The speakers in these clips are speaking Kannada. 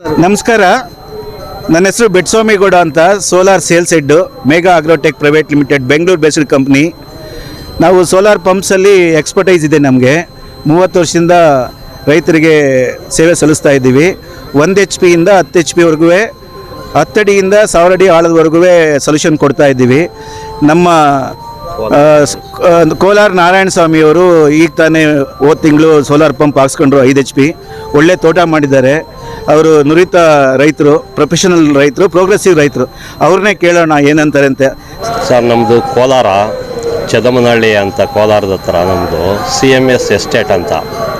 ನಮಸ್ಕಾರ. ನನ್ನ ಹೆಸರು ಬೆಟ್ಸ್ವಾಮಿಗೌಡ ಅಂತ solar sales head, Megha agrotech private limited, Bengaluru based company. ನಾವು ಸೋಲಾರ್ ಪಂಪ್ಸಲ್ಲಿ ಎಕ್ಸ್ಪರ್ಟೈಸ್ ಇದೆ ನಮಗೆ. ಮೂವತ್ತು ವರ್ಷದಿಂದ ರೈತರಿಗೆ ಸೇವೆ ಸಲ್ಲಿಸ್ತಾ ಇದ್ದೀವಿ. ಒಂದು ಎಚ್ ಪಿಯಿಂದ ಹತ್ತು ಎಚ್ ಪಿವರೆಗೂ ಹತ್ತಡಿಯಿಂದ ಸಾವಿರ ಅಡಿ ಆಳದವರೆಗೂ ಸೊಲ್ಯೂಷನ್ ಕೊಡ್ತಾ ಇದ್ದೀವಿ. ನಮ್ಮ ಕೋಲಾರ ನಾರಾಯಣ ಸ್ವಾಮಿಯವರು ಈಗ ತಾನೇ ಹೋದ ತಿಂಗಳು ಸೋಲಾರ್ ಪಂಪ್ ಹಾಕ್ಸ್ಕೊಂಡ್ರು ಐದು ಎಚ್ ಪಿ ಒಳ್ಳೆ ತೋಟ ಮಾಡಿದ್ದಾರೆ. ಅವರು ನುರಿತ ರೈತರು ಪ್ರೊಫೆಷನಲ್ ರೈತರು ಪ್ರೋಗ್ರೆಸಿವ್ ರೈತರು. ಅವ್ರನ್ನೇ ಕೇಳೋಣ ಏನಂತಾರೆ ಅಂತ. ಸರ್ ನಮ್ಮದು ಕೋಲಾರ ಚದಮನಹಳ್ಳಿ ಅಂತ ಕೋಲಾರದ ಹತ್ರ ನಮ್ಮದು ಸಿ ಎಂ ಎಸ್ ಎಸ್ಟೇಟ್ ಅಂತ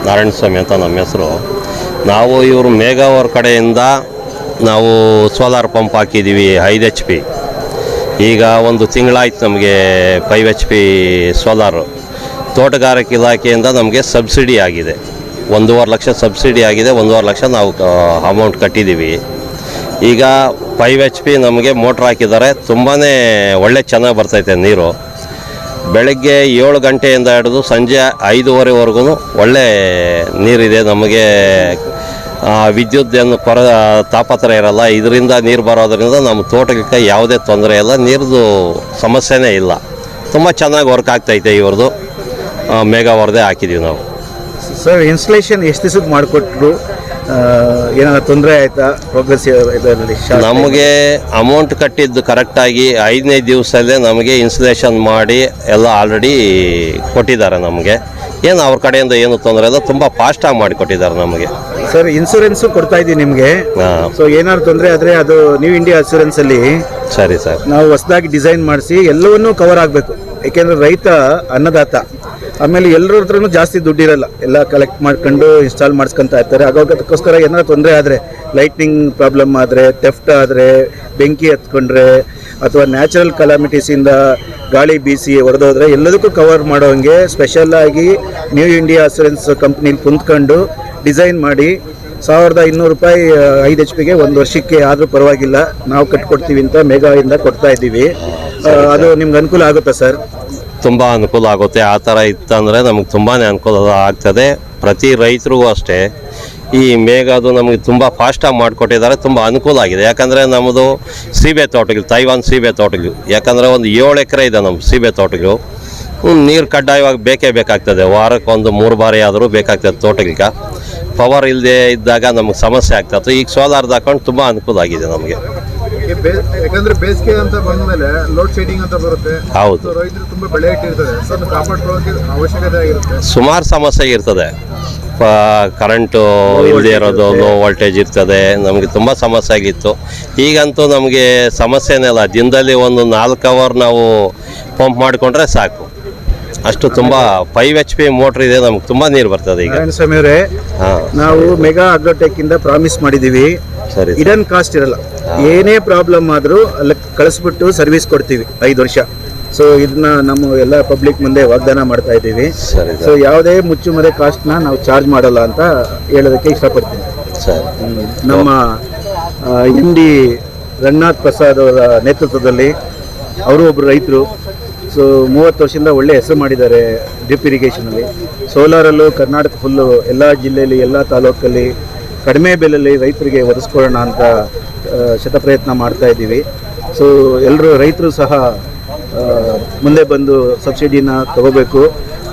ನಾರಾಯಣ ಸ್ವಾಮಿ ಅಂತ ನಮ್ಮ ಹೆಸರು. ನಾವು ಇವರು ಮೇಘಾವರ್ ಕಡೆಯಿಂದ ನಾವು ಸೋಲಾರ್ ಪಂಪ್ ಹಾಕಿದ್ದೀವಿ ಐದು ಎಚ್ ಪಿ ಈಗ ಒಂದು ತಿಂಗಳಾಯ್ತು ನಮಗೆ ಫೈವ್ ಎಚ್ ಪಿ ಸೋಲಾರು ತೋಟಗಾರಿಕೆ ಇಲಾಖೆಯಿಂದ ನಮಗೆ ಸಬ್ಸಿಡಿ ಆಗಿದೆ. ಒಂದೂವರೆ ಲಕ್ಷ ಸಬ್ಸಿಡಿ ಆಗಿದೆ, ಒಂದೂವರೆ ಲಕ್ಷ ನಾವು ಅಮೌಂಟ್ ಕಟ್ಟಿದ್ದೀವಿ ಈಗ ಫೈವ್ ಎಚ್ ಪಿ ನಮಗೆ ಮೋಟ್ರ್ ಹಾಕಿದ್ದಾರೆ ತುಂಬಾ ಒಳ್ಳೆ ಚೆನ್ನಾಗಿ ಬರ್ತೈತೆ ನೀರು. ಬೆಳಗ್ಗೆ ಏಳು ಗಂಟೆಯಿಂದ ಹಿಡಿದು ಸಂಜೆ ಐದೂವರೆವರೆಗೂ ಒಳ್ಳೆ ನೀರಿದೆ, ನಮಗೆ ಆ, ವಿದ್ಯುತ್ ಏನು ಕೊರ ತಾಪತ್ರ ಇರಲ್ಲ ಇದರಿಂದ ನೀರು ಬರೋದರಿಂದ ನಮ್ಮ ತೋಟಕ್ಕೆ ಯಾವುದೇ ತೊಂದರೆ ಇಲ್ಲ ನೀರದು ಸಮಸ್ಯೆನೇ ಇಲ್ಲ. ತುಂಬ ಚೆನ್ನಾಗಿ ವರ್ಕ್ ಆಗ್ತೈತೆ ಇವ್ರದ್ದು ಮೇಘಾವರದೇ ಹಾಕಿದ್ದೀವಿ ನಾವು. ಸರ್ ಇನ್ಸ್ಟಲೇಷನ್ ಎಷ್ಟು ದಿವಸಕ್ಕೆ ಮಾಡಿಕೊಟ್ರು? ಏನಾದ್ರು ತೊಂದರೆ ಆಯಿತಾ? ಪ್ರೋಗ್ರೆಸ್ ನಮಗೆ ಅಮೌಂಟ್ ಕಟ್ಟಿದ್ದು ಕರೆಕ್ಟಾಗಿ ಐದನೇ ದಿವಸದಲ್ಲೇ ನಮಗೆ ಇನ್ಸ್ಟಲೇಷನ್ ಮಾಡಿ ಎಲ್ಲ ಆಲ್ರೆಡಿ ಕೊಟ್ಟಿದ್ದಾರೆ ನಮಗೆ. ಏನು ಅವ್ರ ಕಡೆಯಿಂದ ಏನು ತೊಂದರೆ ಇಲ್ಲ ತುಂಬ ಫಾಸ್ಟಾಗಿ ಮಾಡಿಕೊಟ್ಟಿದ್ದಾರೆ ನಮಗೆ. ಸರ್ ಇನ್ಸೂರೆನ್ಸ್ ಕೊಡ್ತಾ ಇದ್ದೀವಿ ನಿಮಗೆ. ಹಾಂ. ಸೊ ಏನಾದ್ರು ತೊಂದರೆ ಆದರೆ ಅದು ನ್ಯೂ ಇಂಡಿಯಾ ಇನ್ಶೂರೆನ್ಸ್ ಅಲ್ಲಿ ಸರಿ ಸರ್. ನಾವು ಹೊಸದಾಗಿ ಡಿಸೈನ್ ಮಾಡಿಸಿ ಎಲ್ಲವನ್ನೂ ಕವರ್ ಆಗಬೇಕು. ಏಕೆಂದ್ರೆ ರೈತ ಅನ್ನದಾತ, ಆಮೇಲೆ ಎಲ್ಲರ ಹತ್ರನೂ ಜಾಸ್ತಿ ದುಡ್ಡಿರಲ್ಲ. ಎಲ್ಲ ಕಲೆಕ್ಟ್ ಮಾಡ್ಕೊಂಡು ಇನ್ಸ್ಟಾಲ್ ಮಾಡಿಸ್ಕೊಂತ ಇರ್ತಾರೆ. ಅದಕ್ಕೋಸ್ಕರ ಏನಾದ್ರು ತೊಂದರೆ ಆದರೆ ಲೈಟ್ನಿಂಗ್ ಪ್ರಾಬ್ಲಮ್ ಆದರೆ ಟೆಫ್ಟ್ ಆದರೆ, ಬೆಂಕಿ ಹತ್ಕೊಂಡ್ರೆ, ಅಥವಾ ನ್ಯಾಚುರಲ್ ಕಲಾಮಿಟೀಸಿಂದ ಗಾಳಿ ಬೀಸಿ ಹೊಡೆದೋದ್ರೆ ಎಲ್ಲದಕ್ಕೂ ಕವರ್ ಮಾಡೋಂಗೆ ಸ್ಪೆಷಲ್ ಆಗಿ ನ್ಯೂ ಇಂಡಿಯಾ ಅಸೂರೆನ್ಸ್ ಕಂಪ್ನಿಲಿ ಕುಂತ್ಕೊಂಡು ಡಿಸೈನ್ ಮಾಡಿ ಸಾವಿರದ ಇನ್ನೂರು ರೂಪಾಯಿ ಐದು ಎಚ್ ಪಿಗೆ ಒಂದು ವರ್ಷಕ್ಕೆ ಆದರೂ ಪರವಾಗಿಲ್ಲ. ನಾವು ಕಟ್ಕೊಡ್ತೀವಿ ಅಂತ ಮೇಘಾಯಿಂದ ಕೊಡ್ತಾ ಇದ್ದೀವಿ. ಅದು ನಿಮ್ಗೆ ಅನುಕೂಲ ಆಗುತ್ತಾ ಸರ್? ತುಂಬ ಅನುಕೂಲ ಆಗುತ್ತೆ. ಆ ಥರ ಇತ್ತಂದರೆ ನಮಗೆ ತುಂಬಾ ಅನುಕೂಲ ಆಗ್ತದೆ. ಪ್ರತಿ ರೈತರಿಗೂ ಅಷ್ಟೇ. ಈ ಮೇಘದು ನಮಗೆ ತುಂಬ ಫಾಸ್ಟಾಗಿ ಮಾಡಿಕೊಟ್ಟಿದ್ದಾರೆ. ತುಂಬ ಅನುಕೂಲ ಆಗಿದೆ. ಯಾಕಂದರೆ ನಮ್ಮದು ಸೀಬೆ ತೋಟಗಳು ತೈವಾನ್ ಸೀಬೆ ತೋಟಗಳು. ಯಾಕಂದರೆ ಒಂದು ಏಳು ಎಕರೆ ಇದೆ ನಮ್ಮ ಸೀಬೆ ತೋಟಗಳು. ನೀರು ಕಡ್ಡಾಯವಾಗಿ ಬೇಕೇ ಬೇಕಾಗ್ತದೆ. ವಾರಕ್ಕೆ ಒಂದು ಮೂರು ಬಾರಿ ಆದರೂ ಬೇಕಾಗ್ತದೆ ತೋಟಕ್ಕೆ ಪವರ್ ಇಲ್ಲದೆ ಇದ್ದಾಗ ನಮಗೆ ಸಮಸ್ಯೆ ಆಗ್ತದೆ ಈಗ ಸೋಲಾರ್ದು ಹಾಕೊಂಡು ತುಂಬ ಅನುಕೂಲ ಆಗಿದೆ ನಮಗೆ. ಯಾಕಂದ್ರೆ ಬೇಸಿಗೆ ಅಂತ ಬಂದ್ಮೇಲೆ ಲೋಡ್ ಶೇಡಿಂಗ್ ಅಂತ ಬರುತ್ತೆ. ಹೌದು. ರೈತರು ತುಂಬಾ ಬೆಳೆ ಇಟ್ಟಿರ್ತಾರೆ. ಸೊ ಅದನ್ನ ಕಾಪಾಡ್ಕೊಳ್ಳೋಕೆ ಅವಶ್ಯಕತೆ ಆಗಿರುತ್ತೆ. ಸುಮಾರು ಸಮಸ್ಯೆ ಇರ್ತದೆ. ಕರೆಂಟು ಇಲ್ಲದೆ ಇರೋದು ಲೋ ವೋಲ್ಟೇಜ್ ಇರ್ತದೆ. ನಮಗೆ ತುಂಬ ಸಮಸ್ಯೆ ಆಗಿತ್ತು. ಈಗಂತೂ ನಮಗೆ ಸಮಸ್ಯೆನೇ ಇಲ್ಲ ದಿನದಲ್ಲಿ ಒಂದು ನಾಲ್ಕು ಅವರ್ ನಾವು ಪಂಪ್ ಮಾಡಿಕೊಂಡ್ರೆ ಸಾಕು. ಅಷ್ಟು ತುಂಬಾ ಫೈವ್ ಎಚ್ ಪಿ ಮೋಟರ್ ಇದೆ ನಮ್ಗೆ ತುಂಬಾ ನೀರು ಬರ್ತದೆ ಈಗ. ನಾರಾಯಣ ಸ್ವಾಮಿ ಅವರೇ ಹಾಂ. ನಾವು ಮೆಗಾ ಅಗ್ರೋಟೆಕ್ ಇಂದ ಪ್ರಾಮಿಸ್ ಮಾಡಿದೀವಿ. ಸರಿ. ಇಡನ್ ಕಾಸ್ಟ್ ಇರಲ್ಲ. ಏನೇ ಪ್ರಾಬ್ಲಮ್ ಆದರೂ ಅಲ್ಲಿ ಕಳಿಸ್ಬಿಟ್ಟು ಸರ್ವಿಸ್ ಕೊಡ್ತೀವಿ ಐದು ವರ್ಷ. ಸೊ ಇದನ್ನ ನಮ್ಮ ಎಲ್ಲ ಪಬ್ಲಿಕ್ ಮುಂದೆ ವಾಗ್ದಾನ ಮಾಡ್ತಾ ಇದ್ದೀವಿ. ಸರಿ ಸೊ ಯಾವುದೇ ಮುಚ್ಚುಮರೆ ಕಾಸ್ಟ್ನ ನಾವು ಚಾರ್ಜ್ ಮಾಡಲ್ಲ ಅಂತ ಹೇಳೋದಕ್ಕೆ ಇಷ್ಟಪಡ್ತೀನಿ. ಸರಿ. ನಮ್ಮ ಎಂ ಡಿ ರಂಗನಾಥ್ ಪ್ರಸಾದ್ ಅವರ ನೇತೃತ್ವದಲ್ಲಿ ಅವರು ಒಬ್ಬರು ರೈತರು. ಸೊ ಮೂವತ್ತು ವರ್ಷದಿಂದ ಒಳ್ಳೆ ಹೆಸರು ಮಾಡಿದ್ದಾರೆ ಡ್ರಿಪ್ ಇರಿಗೇಷನಲ್ಲಿ ಸೋಲಾರಲ್ಲೂ ಕರ್ನಾಟಕ ಫುಲ್ಲು ಎಲ್ಲ ಜಿಲ್ಲೆಯಲ್ಲಿ, ಎಲ್ಲ ತಾಲೂಕಲ್ಲಿ ಕಡಿಮೆ ಬೆಲೆಯಲ್ಲಿ ರೈತರಿಗೆ ಒದಗಿಸ್ಕೊಳ್ಳೋಣ ಅಂತ ಶತಪ್ರಯತ್ನ ಮಾಡ್ತಾ ಇದ್ದೀವಿ. ಸೊ ಎಲ್ಲರೂ ರೈತರು ಸಹ ಮುಂದೆ ಬಂದು ಸಬ್ಸಿಡಿನ ತಗೋಬೇಕು.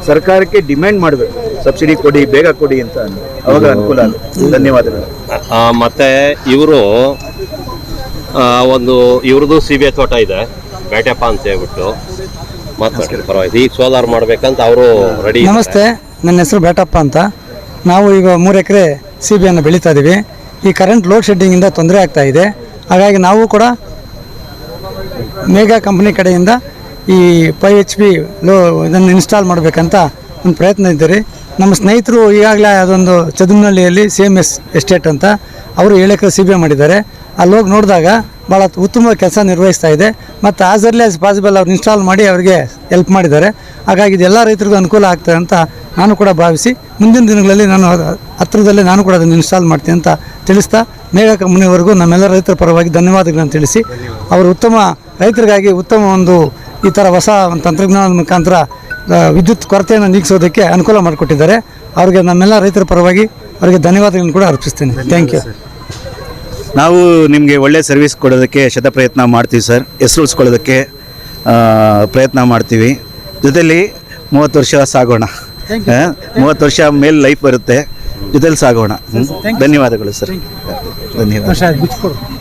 ಸರ್ಕಾರಕ್ಕೆ ಡಿಮ್ಯಾಂಡ್ ಮಾಡಬೇಕು. ಸಬ್ಸಿಡಿ ಕೊಡಿ, ಬೇಗ ಕೊಡಿ ಅಂತ ಅವಾಗ ಅನುಕೂಲ ಧನ್ಯವಾದಗಳು. ಮತ್ತೆ ಇವರು ಒಂದು, ಇವ್ರದ್ದು ಸೀಬೆ ತೋಟ ಇದೆ, ಬೇಟೆಪ್ಪ ಅಂತ ಹೇಳ್ಬಿಟ್ಟು. ಸೋಲಾರ್ ಮಾಡ್ಬೇಕಂತ ಅವರು ರೆಡಿ ನಮಸ್ತೆ, ನನ್ನ ಹೆಸರು ಬೇಟಪ್ಪ ಅಂತ. ನಾವು ಈಗ ಮೂರು ಎಕರೆ ಸಿ ಬಿಯನ್ನು ಬೆಳೀತಾ ಇದ್ದೀವಿ ಈ ಕರೆಂಟ್ ಲೋಡ್ ಶೆಡ್ಡಿಂಗಿಂದ ತೊಂದರೆ ಆಗ್ತಾ ಇದೆ. ಹಾಗಾಗಿ ನಾವು ಕೂಡ ಮೇಘಾ ಕಂಪ್ನಿ ಕಡೆಯಿಂದ ಈ ಫೈವ್ ಎಚ್ ಪಿ ಲೋ ಇದನ್ನು ಇನ್ಸ್ಟಾಲ್ ಮಾಡಬೇಕಂತ ಒಂದು ಪ್ರಯತ್ನ ಇದ್ದೀರಿ ನಮ್ಮ ಸ್ನೇಹಿತರು ಈಗಾಗಲೇ ಅದೊಂದು ಚದುನಹಳ್ಳಿಯಲ್ಲಿ ಸಿ ಎಂ ಎಸ್ ಎಸ್ಟೇಟ್ ಅಂತ ಅವರು ಏಳು ಎಕರೆ ಸಿ ಬಿ ಮಾಡಿದ್ದಾರೆ. ಅಲ್ಲಿ ಹೋಗಿ ನೋಡಿದಾಗ ಭಾಳ ಉತ್ತಮ ಕೆಲಸ ನಿರ್ವಹಿಸ್ತಾ ಇದೆ. ಮತ್ತು ಆಸ್ ಅರ್ಲಿ ಆಸ್ ಪಾಸಿಬಲ್ ಅವ್ರು ಇನ್ಸ್ಟಾಲ್ ಮಾಡಿ ಅವರಿಗೆ ಹೆಲ್ಪ್ ಮಾಡಿದ್ದಾರೆ. ಹಾಗಾಗಿ ಇದೆಲ್ಲ ರೈತರಿಗೂ ಅನುಕೂಲ ಆಗ್ತದೆ ಅಂತ ನಾನು ಕೂಡ ಭಾವಿಸಿ, ಮುಂದಿನ ದಿನಗಳಲ್ಲಿ ನಾನು ಹತ್ರದಲ್ಲೇ ನಾನು ಕೂಡ ಅದನ್ನು ಇನ್ಸ್ಟಾಲ್ ಮಾಡ್ತೀನಿ ಅಂತ ತಿಳಿಸ್ತಾ ಮೇಘ ಕಂಪ್ನಿವರೆಗೂ ನಮ್ಮೆಲ್ಲ ರೈತರ ಪರವಾಗಿ ಧನ್ಯವಾದಗಳನ್ನು ತಿಳಿಸಿ, ಅವರು ಉತ್ತಮ ರೈತರಿಗಾಗಿ ಉತ್ತಮ ಒಂದು ಈ ಥರ ಹೊಸ ಒಂದು ತಂತ್ರಜ್ಞಾನದ ಮುಖಾಂತರ ವಿದ್ಯುತ್ ಕೊರತೆಯನ್ನು ನೀಗಿಸೋದಕ್ಕೆ ಅನುಕೂಲ ಮಾಡಿಕೊಟ್ಟಿದ್ದಾರೆ. ಅವರಿಗೆ ನಮ್ಮೆಲ್ಲ ರೈತರ ಪರವಾಗಿ ಅವರಿಗೆ ಧನ್ಯವಾದಗಳನ್ನು ಕೂಡ ಅರ್ಪಿಸ್ತೀನಿ. ಥ್ಯಾಂಕ್ ಯು ನಾವು ನಿಮಗೆ ಒಳ್ಳೆ ಸರ್ವಿಸ್ ಕೊಡೋದಕ್ಕೆ ಶತಪ್ರಯತ್ನ ಮಾಡ್ತೀವಿ ಸರ್. ಹೆಸರು ಉಳಿಸ್ಕೊಳ್ಳೋದಕ್ಕೆ ಪ್ರಯತ್ನ ಮಾಡ್ತೀವಿ. ಜೊತೆಲಿ ಮೂವತ್ತು ವರ್ಷ ಸಾಗೋಣ. ಮೂವತ್ತು ವರ್ಷ ಮೇಲೆ ಲೈಫ್ ಬರುತ್ತೆ. ಜೊತೆಲಿ ಸಾಗೋಣ. ಧನ್ಯವಾದಗಳು ಸರ್ ಧನ್ಯವಾದ.